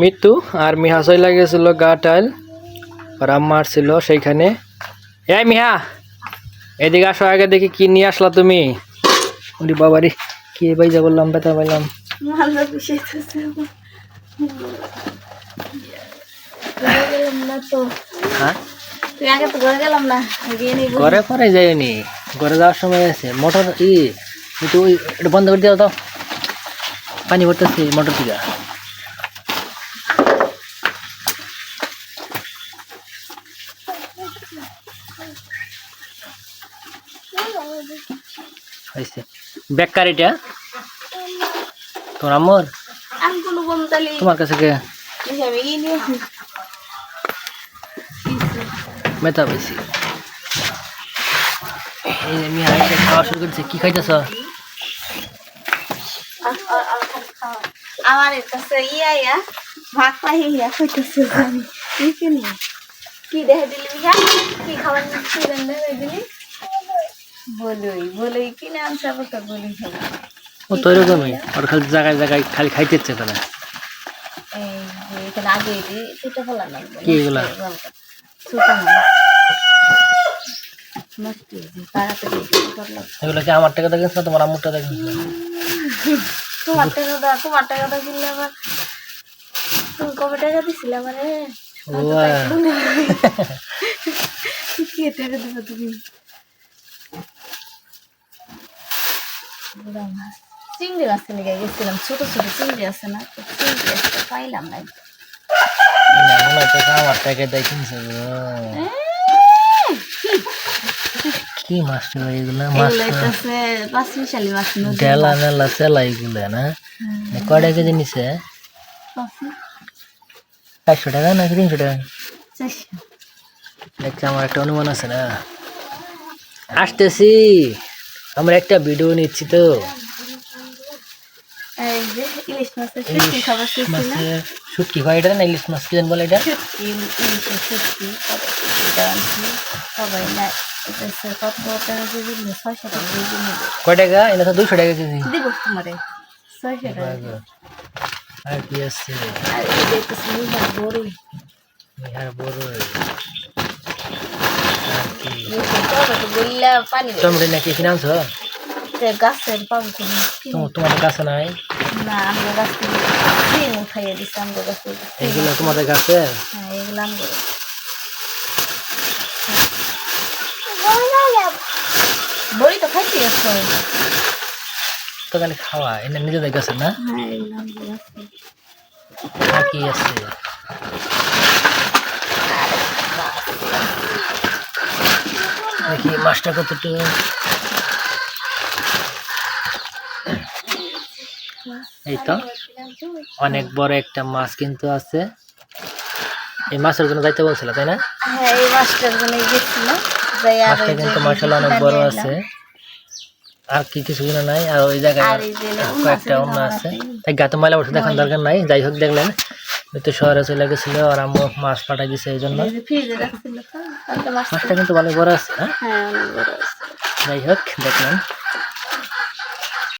মৃত্যু আর মিহা চলে গেছিল গা টাইল। আর আম্মার ছিল সেইখানে। এই মিহা এদিকে আসো আগে দেখি কি নিয়ে আসলা তুমি। ওরে বাবারি কি বাইজা বললাম বেতা পাইলাম তো হ্যাঁ? ঘরে পরে যাইনি ঘরে যাওয়ার সময় আছে মোটর ই বন্ধ করে দিও তো। পানি ভরতেছি মোটর থেকে। হয়েছে। বেকার এটা? তোমার আম্মর? আমি কোনো বমতালি তোমার কাছে কে? মেতা এই মিয়া খাওয়া শুরু করেছে কি খাইতেছ? আমার কাছে ইয়া ইয়া ভাগ পাই ইয়া কইতেছে আমি কি কিনি? কি দেখে দিলি মিয়া? কি খাবার কি রান্না দিলি বলই বলই তো বলি ও তো এরকমই ওর খালি জায়গায় জায়গায় খালি খাইতে ইচ্ছে করে। এই যে এখানে আগে এটি ফেলা কি এগুলা? এগুলো কি আমার টাকা দেখেছ না তোমার আম্মুর টাকা দেখেছ তোমার টাকা তোমার টাকা কিনলে আবার তুমি কবে টাকা দিছিলে আমারে? দেবো তুমি চিংড়ি মাছ কিনে গেছিলাম ছোট ছোট চিংড়ি আছে না চিংড়ি আসতে পাইলাম না আমার টাকা দেয় কিনছে কি মাছ এগুলো মাছ এগুলো পাঁচ মিশালি মাছ নদী ডেলা মেলা চেলা এগুলো না কয়টা কেজি নিছে চারশো টাকা নাকি তিনশো টাকা? দেখছি আমার একটা অনুমান আছে না? আসতেছি। আমরা একটা ভিডিও নিচ্ছি তো। শুটকি হয় এটা না ইলিশ মাছ কি বলে এটা? কয় টাকা? এটা তো দুশো টাকা কেজি। তোমারে। আর কি আছে আর এই হচ্ছে নিহার বড়ি আর বড় আর কি টমেটো বললে পানি দেবে। টমেটো নাকি কিনে আনছো গাছের পাবো কোনো তো- তোমাদের কাছে নাই না আমরা গাছ থেকে উঠাইয়ে দিচ্ছি আমরা গাছ এগুলো তোমাদের কাছে হ্যাঁ এগুলো আমরা বড়ি তো খাইছি এখন তো খালি খাওয়া? এটা নিজেদের কাছে না? কি আছে। দেখি মাছটা কতটুকু? এই তো অনেক বড় একটা মাছ কিন্তু আছে। এই মাছের জন্য যাইতে বলছিল তাই না? হ্যাঁ এই মাছটার জন্য গেছিল মাছটা কিন্তু মাসাল্লাহ অনেক বড় আছে। আর কি কিছু গুলো নাই? আর ওই জায়গায় কয়েকটা অন্য আছে। তাই গাতে ময়লা উঠে দেখার দরকার নাই। যাই হোক দেখলেন। তো শহরে চলে গেছিল আর আম্মু মাছ পাঠাই দিছে এই জন্য। মাছটা কিন্তু ভালো বড় আছে হ্যাঁ? হ্যাঁ যাই হোক দেখলেন।